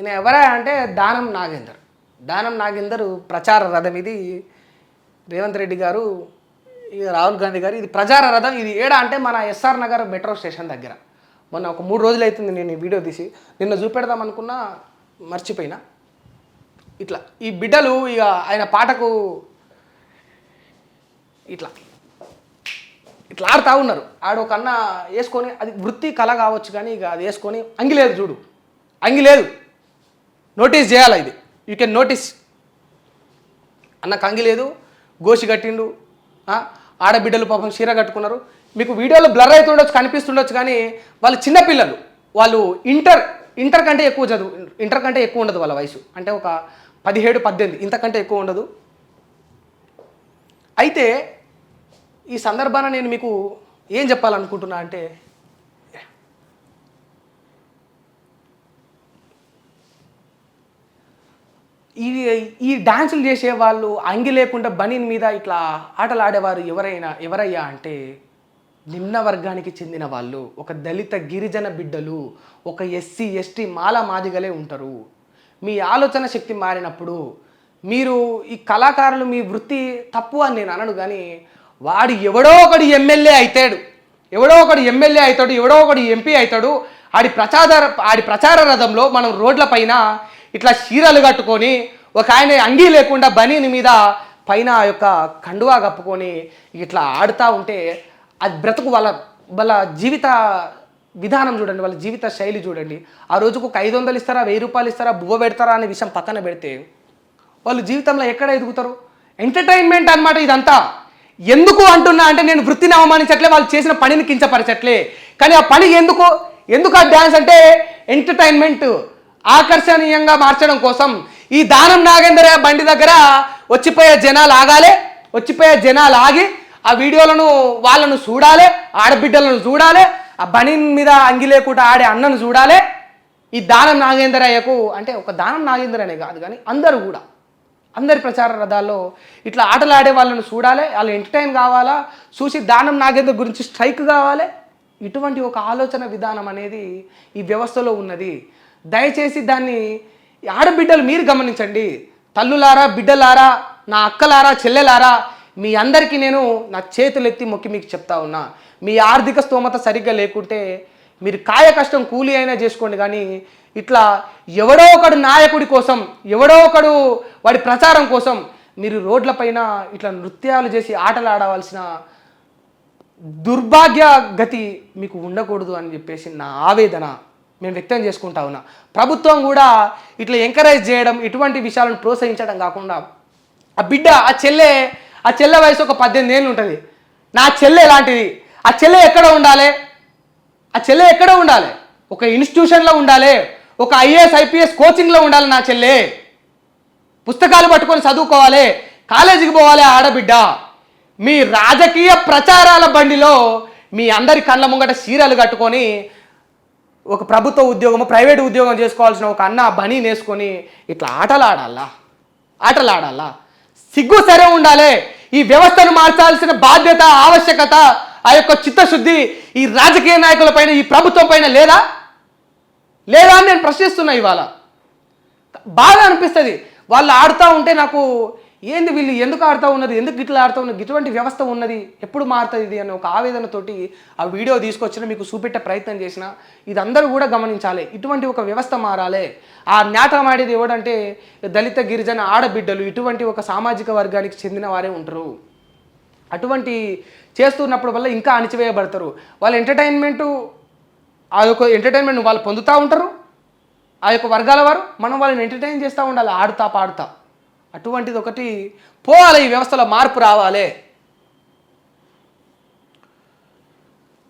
ఈయన ఎవరా అంటే దానం నాగేందర్. దానం నాగేందర్ ప్రచార రథం ఇది. రేవంత్ రెడ్డి గారు ఇక రాహుల్ గాంధీ గారు ఇది ప్రచార రథం. ఇది ఏడా అంటే మన ఎస్ఆర్ నగర్ మెట్రో స్టేషన్ దగ్గర. మొన్న ఒక మూడు రోజులు అవుతుంది నేను ఈ వీడియో తీసి. నిన్న చూపెడదాం అనుకున్నా మర్చిపోయినా. ఇట్లా. ఈ బిడ్డలు ఇక ఆయన పాటకు ఇట్లా. ఇట్లా ఆడుతూ ఉన్నారు. ఆడు ఒక అన్న వేసుకొని అది వృత్తి కళ కావచ్చు కానీ ఇక అది వేసుకొని అంగిలేదు చూడు. అంగి లేదు నోటీస్ చేయాలి ఇది? యూ కెన్ నోటీస్ అన్న కంగి లేదు గోసి కట్టిండు ఆడబిడ్డలు పాపం చీర కట్టుకున్నారు. మీకు వీడియోలో బ్లర్ అవుతుండొచ్చు కనిపిస్తుండొచ్చు కానీ వాళ్ళు చిన్నపిల్లలు వాళ్ళు ఇంటర్ ఇంటర్ కంటే ఎక్కువ చదువు ఇంటర్ కంటే ఎక్కువ ఉండదు వాళ్ళ వయసు. అంటే ఒక పదిహేడు పద్దెనిమిది ఇంతకంటే ఎక్కువ ఉండదు. అయితే ఈ సందర్భాన నేను మీకు ఏం చెప్పాలనుకుంటున్నా అంటే ఈ ఈ డాన్సులు చేసే వాళ్ళు అంగి లేకుండా బనీన్ మీద ఇట్లా ఆటలు ఆడేవారు ఎవరైనా ఎవరయ్యా అంటే నిమ్న వర్గానికి చెందిన వాళ్ళు ఒక దళిత గిరిజన బిడ్డలు ఒక ఎస్సీ ఎస్టీ మాల మాదిగలే ఉంటారు. మీ ఆలోచన శక్తి మారినప్పుడు మీరు ఈ కళాకారులు మీ వృత్తి తప్పు అని నేను అనను కానీ వాడు ఎవడో ఒకడు ఎమ్మెల్యే అవుతాడు ఎవడో ఒకడు ఎమ్మెల్యే అవుతాడు ఎవడో ఒకడు ఎంపీ అవుతాడు ఆడి ప్రచార ఆడి ప్రచార రథంలో మనం రోడ్ల పైన ఇట్లా చీరలు కట్టుకొని ఒక ఆయన అంగీ లేకుండా బనీని మీద పైన ఆ యొక్క కండువా కప్పుకొని ఇట్లా ఆడుతూ ఉంటే అది బ్రతుకు వాళ్ళ వాళ్ళ జీవిత విధానం చూడండి వాళ్ళ జీవిత శైలి చూడండి. ఆ రోజుకు ఒక ఐదు వందలు ఇస్తారా వెయ్యి రూపాయలు ఇస్తారా బువ్వ పెడతారా అనే విషయం పక్కన పెడితే వాళ్ళు జీవితంలో ఎక్కడ ఎదుగుతారు? ఎంటర్టైన్మెంట్ అన్నమాట ఇదంతా. ఎందుకు అంటున్నా అంటే నేను వృత్తిని అవమానించట్లే వాళ్ళు చేసిన పనిని కించపరచట్లే. కానీ ఆ పని ఎందుకు ఎందుకు ఆ డ్యాన్స్ అంటే ఎంటర్టైన్మెంట్ ఆకర్షణీయంగా మార్చడం కోసం ఈ దానం నాగేంద్ర బండి దగ్గర వచ్చిపోయే జనాలు ఆగాలి వచ్చిపోయే జనాలు ఆగి ఆ వీడియోలను వాళ్ళను చూడాలి ఆడబిడ్డలను చూడాలి ఆ బని మీద అంగి లేకుండా ఆడే అన్నను చూడాలి. ఈ దానం నాగేంద్రయ్యకు అంటే ఒక దానం నాగేంద్ర అనే కాదు కానీ అందరూ కూడా అందరి ప్రచార రథాల్లో ఇట్లా ఆటలు ఆడే వాళ్ళని చూడాలి వాళ్ళు ఎంటర్టైన్ కావాలా చూసి దానం నాగేంద్ర గురించి స్ట్రైక్ కావాలి. ఇటువంటి ఒక ఆలోచన విధానం అనేది ఈ వ్యవస్థలో ఉన్నది. దయచేసి దాన్ని ఆడబిడ్డలు మీరు గమనించండి. తల్లులారా బిడ్డలారా నా అక్కలారా చెల్లెలారా మీ అందరికీ నేను నా చేతులెత్తి మొక్కి మీకు చెప్తా ఉన్నా. మీ ఆర్థిక స్తోమత సరిగ్గా లేకుంటే మీరు కాయ కష్టం కూలి అయినా చేసుకోండి కానీ ఇట్లా ఎవడో ఒకడు నాయకుడి కోసం ఎవడో ఒకడు వాడి ప్రచారం కోసం మీరు రోడ్లపైన ఇట్లా నృత్యాలు చేసి ఆటలు ఆడవలసిన దుర్భాగ్య గతి మీకు ఉండకూడదు అని చెప్పేసి నా ఆవేదన. మేము వ్యక్తం చేసుకుంటా ఉన్నా. ప్రభుత్వం కూడా ఇట్లా ఎంకరేజ్ చేయడం ఇటువంటి విషయాలను ప్రోత్సహించడం కాకుండా ఆ బిడ్డ ఆ చెల్లె ఆ చెల్లె వయసు ఒక పద్దెనిమిది ఏళ్ళు ఉంటుంది. నా చెల్లె ఎలాంటిది? ఆ చెల్లె ఎక్కడ ఉండాలి? ఆ చెల్లె ఎక్కడ ఉండాలి? ఒక ఇన్స్టిట్యూషన్లో ఉండాలి? ఒక ఐఏఎస్ ఐపీఎస్ కోచింగ్లో ఉండాలి నా చెల్లె. పుస్తకాలు పట్టుకొని చదువుకోవాలి. కాలేజీకి పోవాలి ఆడబిడ్డ. మీ రాజకీయ ప్రచారాల బండిలో మీ అందరి కళ్ళ ముంగట చీరలు కట్టుకొని ఒక ప్రభుత్వ ఉద్యోగం ప్రైవేట్ ఉద్యోగం చేసుకోవాల్సిన ఒక అన్న బని నేసుకొని ఇట్లా ఆటలు ఆడాలా ఆటలు ఆడాలా సిగ్గు సరే ఉండాలి. ఈ వ్యవస్థను మార్చాల్సిన బాధ్యత ఆవశ్యకత ఆ యొక్క చిత్తశుద్ధి ఈ రాజకీయ నాయకుల పైన ఈ ప్రభుత్వం పైన లేదా? లేదా అని నేను ప్రశ్నిస్తున్నా ఇవాళ. బాగా అనిపిస్తుంది. వాళ్ళు ఆడుతూ ఉంటే నాకు ఏంది వీళ్ళు ఎందుకు ఆడుతూ ఉన్నారు ఎందుకు గిట్లా ఆడుతూ ఉన్నారు ఇటువంటి వ్యవస్థ ఉన్నది? ఎప్పుడు మారుతుంది ఇది అనే ఒక ఆవేదనతోటి ఆ వీడియో తీసుకొచ్చిన మీకు చూపెట్టే ప్రయత్నం చేసిన ఇది అందరూ కూడా గమనించాలి. ఇటువంటి ఒక వ్యవస్థ మారాలి. ఆ జ్ఞాతం ఆడేది ఎవడంటే దళిత గిరిజన ఆడబిడ్డలు ఇటువంటి ఒక సామాజిక వర్గానికి చెందిన వారే ఉంటారు. అటువంటి చేస్తున్నప్పుడు వల్ల ఇంకా అణిచివేయబడతారు. వాళ్ళ ఎంటర్టైన్మెంటు ఆ యొక్క ఎంటర్టైన్మెంట్ వాళ్ళు పొందుతూ ఉంటారు. ఆ యొక్క వర్గాల వారు మనం వాళ్ళని ఎంటర్టైన్ చేస్తూ ఉండాలి. ఆడుతా పాడుతా. అటువంటిది ఒకటి. పోవాలి ఈ వ్యవస్థలో మార్పు రావాలి.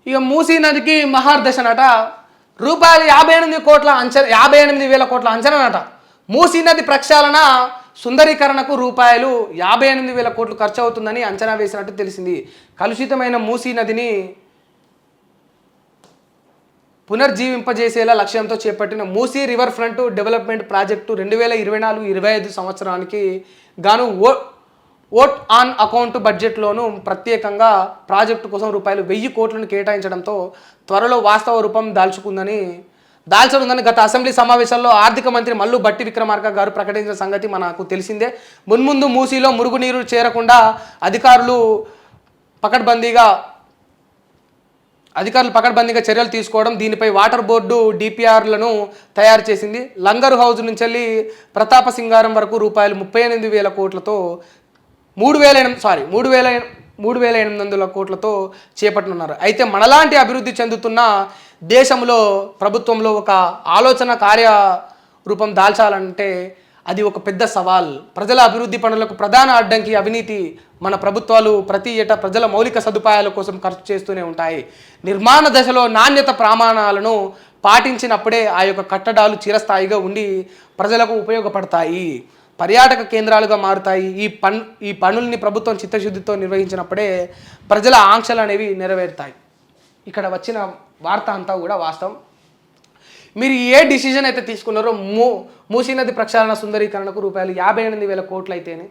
ఇక మూసీ నదికి మహార్దశనట రూపాయలు యాభై ఎనిమిది కోట్ల అంచనా యాభై ఎనిమిది వేల కోట్ల అంచనానట. మూసీ నది ప్రక్షాళన సుందరీకరణకు రూపాయలు యాభై ఎనిమిది వేల కోట్లు ఖర్చు అవుతుందని అంచనా వేసినట్టు తెలిసింది. కలుషితమైన మూసీ నదిని పునర్జీవింపజేసేలా లక్ష్యంతో చేపట్టిన Musi river front development project రెండు వేల ఇరవై నాలుగు ఇరవై ఐదు సంవత్సరానికి గాను ఓ ఓట్ ఆన్ అకౌంట్ బడ్జెట్లోను ప్రత్యేకంగా ప్రాజెక్టు కోసం రూపాయలు వెయ్యి కోట్లను కేటాయించడంతో త్వరలో వాస్తవ రూపం దాల్చుకుందని దాల్చనుందని గత అసెంబ్లీ సమావేశాల్లో ఆర్థిక మంత్రి మల్లు బట్టి విక్రమార్క గారు ప్రకటించిన సంగతి మనకు తెలిసిందే. మున్ముందు మూసీలో మురుగునీరు చేరకుండా అధికారులు పకడ్బందీగా అధికారులు పకడ్బందీగా చర్యలు తీసుకోవడం దీనిపై వాటర్ బోర్డు డిపిఆర్లను తయారు చేసింది. లంగర్ హౌస్ నుంచి వెళ్ళి ప్రతాప సింగారం వరకు రూపాయలు ముప్పై ఎనిమిది వేల కోట్లతో మూడు వేల ఎనిమిది సారీ మూడు వేల మూడు వేల ఎనిమిది వందల కోట్లతో చేపట్టనున్నారు. అయితే మనలాంటి అభివృద్ధి చెందుతున్న దేశంలో ప్రభుత్వంలో ఒక ఆలోచన కార్య రూపం దాల్చాలంటే అది ఒక పెద్ద సవాల్. ప్రజల అభివృద్ధి పనులకు ప్రధాన అడ్డంకి అవినీతి మన ప్రభుత్వాలు ప్రతి ఏటా ప్రజల మౌలిక సదుపాయాల కోసం ఖర్చు చేస్తూనే ఉంటాయి. నిర్మాణ దశలో నాణ్యత ప్రమాణాలను పాటించినప్పుడే ఆ యొక్క కట్టడాలు చిరస్థాయిగా ఉండి ప్రజలకు ఉపయోగపడతాయి. పర్యాటక కేంద్రాలుగా మారుతాయి. ఈ పన్ ఈ పనుల్ని ప్రభుత్వం చిత్తశుద్ధితో నిర్వహించినప్పుడే ప్రజల ఆంక్షలు అనేవి నెరవేరుతాయి. ఇక్కడ వచ్చిన వార్త అంతా కూడా వాస్తవం. మీరు ఏ డిసిజన్ అయితే తీసుకున్నారో మూ మూసీ నది ప్రక్షాళన సుందరీకరణకు రూపాయలు యాభై ఎనిమిది వేల కోట్లు అయితేనే